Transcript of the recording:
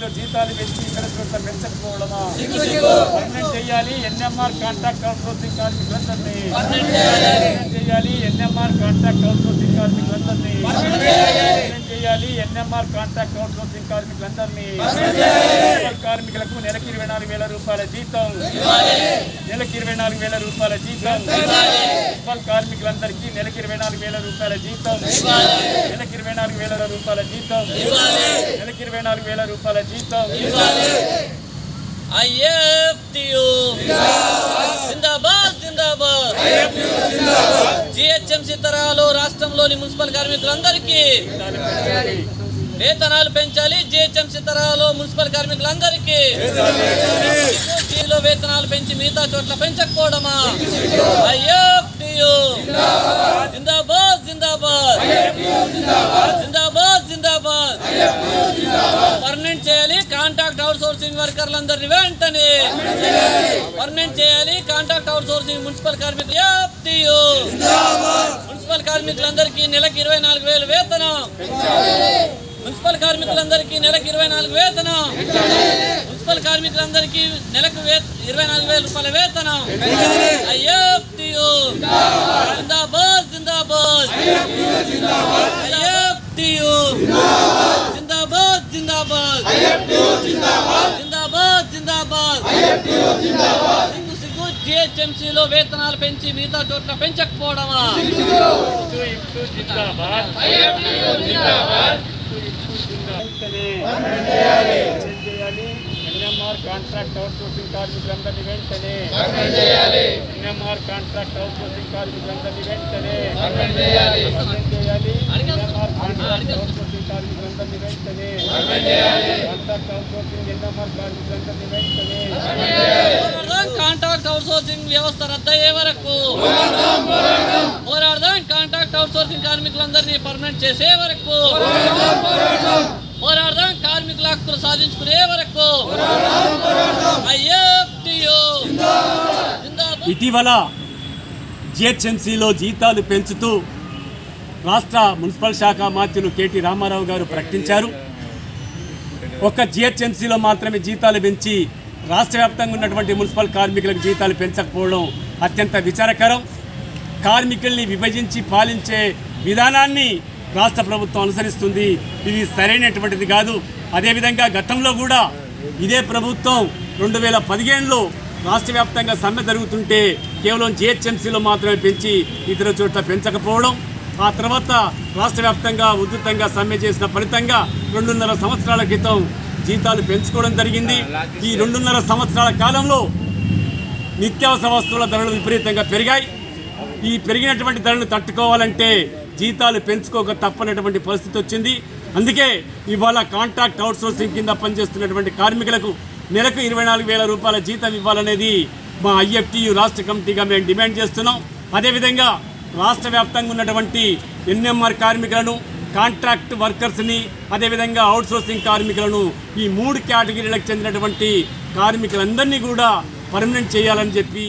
జిహెచ్ఎంసీలో జీతాలు పెంచి ఇక్కడ పెంచకపోవడమా పర్మనెంట్ చేయాలి? ఎన్ఎంఆర్ కాంట్రాక్ట్ అవుట్సోర్సింగ్ కార్మికులందరినీ చేయాలి? ఎన్ఎంఆర్ కాంట్రాక్ట్ అవుట్సోర్సింగ్ కార్మికులందరినీ చేయాలి. ఎన్ఎంఆర్ కాంట్రాక్ట్ అవుట్సోర్సింగ్ కార్మికులందరినీ కార్మికులకు నెలకి ఇరవై నాలుగు వేల రూపాయల జీతం. నెలకి ఇరవై నాలుగు వేల రూపాయల జీతం. మున్సిపల్ కార్మికులందరికీ నెలకి ఇరవై నాలుగు వేల రూపాయల జీతం. నెలకి ఇరవై నాలుగు వేల రూపాయల జీతం. నెలకి ఇరవై నాలుగు వేల రూపాయల జీతం. ఐఎఫ్టియు! జిందాబాద్! జిందాబాద్! జిహెచ్ఎంసీ తరహాలో రాష్ట్రంలోని మున్సిపల్ కార్మికులందరికీ వేతనాలు పెంచాలి. జిహెచ్ఎంసీ తరహాలో మున్సిపల్ కార్మికులందరికీ లో వేతనాలు పెంచి మిగతా చోట్ల పెంచకపోవడమా? అయ్యో జిందాబాద్ జిందాబాద్. సోర్సింగ్ వర్కర్లందరినీ వెంటనే పర్మనెంట్ చేయాలి. కాంట్రాక్ట్ అవుట్ సోర్సింగ్ మున్సిపల్ కార్మికులు యాప్తియు మున్సిపల్ కార్మికులందరికీ నెలకు ఇరవై నాలుగు వేలు వేతనం. మున్సిపల్ కార్మికులందరికీ నెలకు ఇరవై నాలుగు వేతనం. మున్సిపల్ కార్మికులందరికీ నెలకు వే- ఇరవై నాలుగు వేల రూపాయల వేతనం. అయ్యప్తియు జిందాబాద్ జిందాబాద్. అయ్యప్తియు జిందాబాద్. జిందాబాద్ జిందాబాద్. సిగ్గు సిగ్గు జిహెచ్ఎంసీలో వేతనాలు పెంచి మిగతా చోట్ల పెంచకపోవడమా? చేయాలి ఎన్ఎంఆర్ కాంట్రాక్ట్ అవుట్సోర్సింగ్ కార్మికులందరినీ వెంటనే ఎన్ఎంఆర్ కాంట్రాక్ట్ అవుట్సోర్సింగ్ కార్మికులందరినీ వెంటనే చేయాలి. ఎన్ఎంఆర్ కాంట్రాక్ట్ అవుట్సోర్సింగ్ కార్మికులందరినీ వెంటనే కాంట్రాక్ట్ అవుట్సోర్సింగ్ సోర్సింగ్ కార్మికులందరినీ వెంటనే కాంట్రాక్ట్ అవుట్సోర్సింగ్ వ్యవస్థ రద్దయ్యే వరకు పోరాడదాం. కాంట్రాక్ట్ అవుట్సోర్సింగ్ కార్మికులందరినీ పర్మనెంట్ చేసే వరకు పోరాడదాం. కార్మికుల హక్కులు సాధించుకునే వరకు ఇటీవల జిహెచ్ఎంసీలో జీతాలు పెంచుతూ రాష్ట్ర మున్సిపల్ శాఖ మంత్రులు కేటీ రామారావు గారు ప్రకటించారు. ఒక్క జిహెచ్ఎంసీలో మాత్రమే జీతాలు పెంచి రాష్ట్ర వ్యాప్తంగా ఉన్నటువంటి మున్సిపల్ కార్మికులకు జీతాలు పెంచకపోవడం అత్యంత విచారకరం. కార్మికుల్ని విభజించి పాలించే విధానాన్ని రాష్ట్ర ప్రభుత్వం అనుసరిస్తుంది. ఇది సరైనటువంటిది కాదు. అదేవిధంగా గతంలో కూడా ఇదే ప్రభుత్వం రెండు వేల పదిహేనులో రాష్ట్ర వ్యాప్తంగా సమ్మె జరుగుతుంటే కేవలం జిహెచ్ఎంసీలో మాత్రమే పెంచి ఇతర చోట్ల పెంచకపోవడం ఆ తర్వాత రాష్ట్ర వ్యాప్తంగా ఉధృతంగా సమ్మె చేసిన ఫలితంగా రెండున్నర సంవత్సరాల క్రితం జీతాలు పెంచుకోవడం జరిగింది. ఈ రెండున్నర సంవత్సరాల కాలంలో నిత్యావసర వస్తువుల ధరలు విపరీతంగా పెరిగాయి. ఈ పెరిగినటువంటి ధరలను తట్టుకోవాలంటే జీతాలు పెంచుకోక తప్పనటువంటి పరిస్థితి వచ్చింది. అందుకే ఇవాళ కాంట్రాక్ట్ అవుట్సోర్సింగ్ కింద పనిచేస్తున్నటువంటి కార్మికులకు నెలకు ఇరవై నాలుగు వేల రూపాయల జీతం ఇవ్వాలనేది మా ఐఎఫ్టీయు రాష్ట్ర కమిటీగా మేము డిమాండ్ చేస్తున్నాం. అదేవిధంగా రాష్ట్ర వ్యాప్తంగా ఉన్నటువంటి ఎన్ఎంఆర్ కార్మికులను కాంట్రాక్ట్ వర్కర్స్ని అదేవిధంగా అవుట్సోర్సింగ్ కార్మికులను ఈ మూడు కేటగిరీలకు చెందినటువంటి కార్మికులందరినీ కూడా పర్మనెంట్ చేయాలని చెప్పి